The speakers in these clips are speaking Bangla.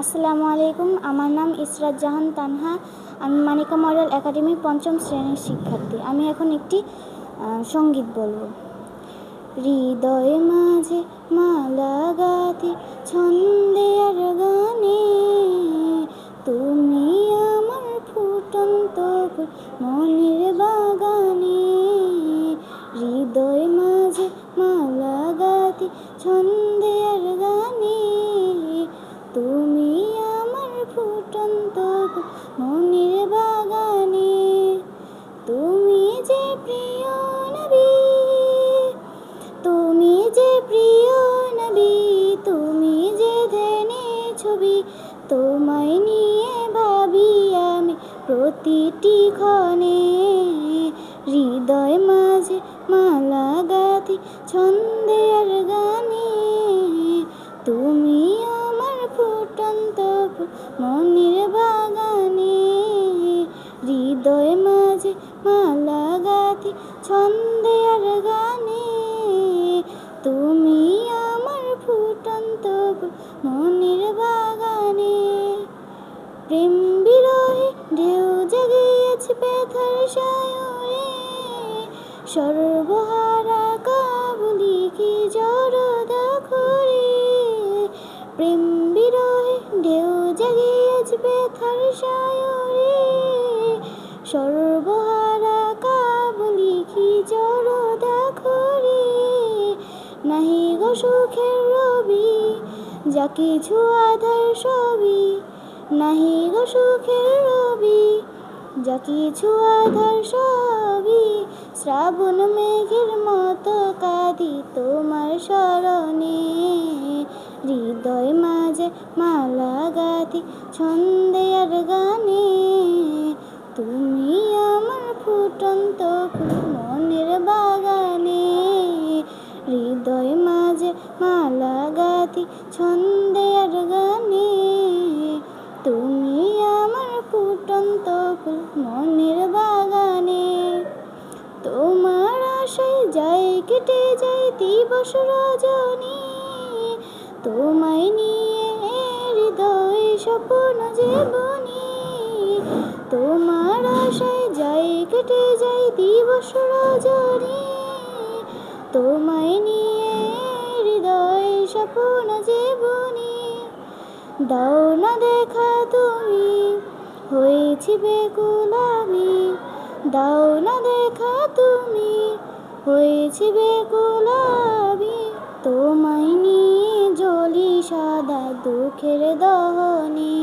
আসসালামু আলাইকুম। আমার নাম ইসরাত জাহান তানহা। আমি মানিকা মডেল একাডেমির পঞ্চম শ্রেণির শিক্ষার্থী। আমি এখন একটি সংগীত বলব। হৃদয় মাঝে মালা গাতি ছন্দে আর গানে। তুমি আমার ফুটন্ত মনের বাগানে। হৃদয় মনের বাগানে, তুমি যে প্রিয় নবী, তুমি যে প্রিয় নবী, তুমি যে ধ্যানে ছবি, তোমায় নিয়ে ভাবি আমি প্রতিটি ক্ষণে। হৃদয় মাঝে মালা গাথি ছন্দে গানে, তুমি আমার ফুটন্ত ফুল মাঝে মালা গাথি ছন্দে আর গানে। তুমি আমার ফুটন্ত মনের বাগানে। প্রেম বিরহে ঢেউ জাগিয়েছে ব্যথার সায়রে। সর্বহারা কাবুলি কি জড়দা করে প্রেম বিরহে ঢেউ জাগিয়েছে ব্যথার সায়রে। সর্বহারা কাবুলি কি জড়দা করে নাহি গো সুখের রবি, যা কিছু আধার সবই। নাহি গো সুখের রবি, যা কিছু আধার সবই। শ্রাবণ মেঘের মতো কাঁদি তোমার স্মরণে হৃদয় মাঝে মালা গাথি ছন্দে আর গানে। মালা ছন্দে আর গানে। তুমি আমার ফুটন্ত ফুল মনের বাগানে। তোমার আশায় যাই কেটে যাই দিবস রজনী। তোমায় নিয়ে হৃদয় স্বপ্ন যে বনি তোমার আশায় যাই কেটে যাই দিবস রজনী। তোমায় নিয়ে হৃদয় স্বপ্ন যে বনি দাও না দেখা তুমি, হয়েছি বেকুল আমি দাও না দেখা তুমি, হয়েছি বেকুল আমি তোমায় নিয়ে জলি সাদা দুঃখের দহনে।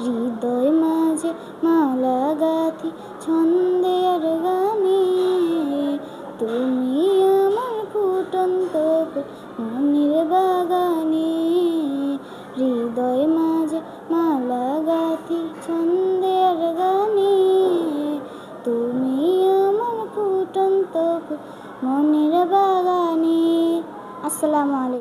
হৃদয় মাঝে মালা গাথি ছন্দে আর গানে। তুমি গাথি ছন্দের গানে। তুমি আমার ফুটন্ত মনের বাগানে। আসসালামু আলাইকুম।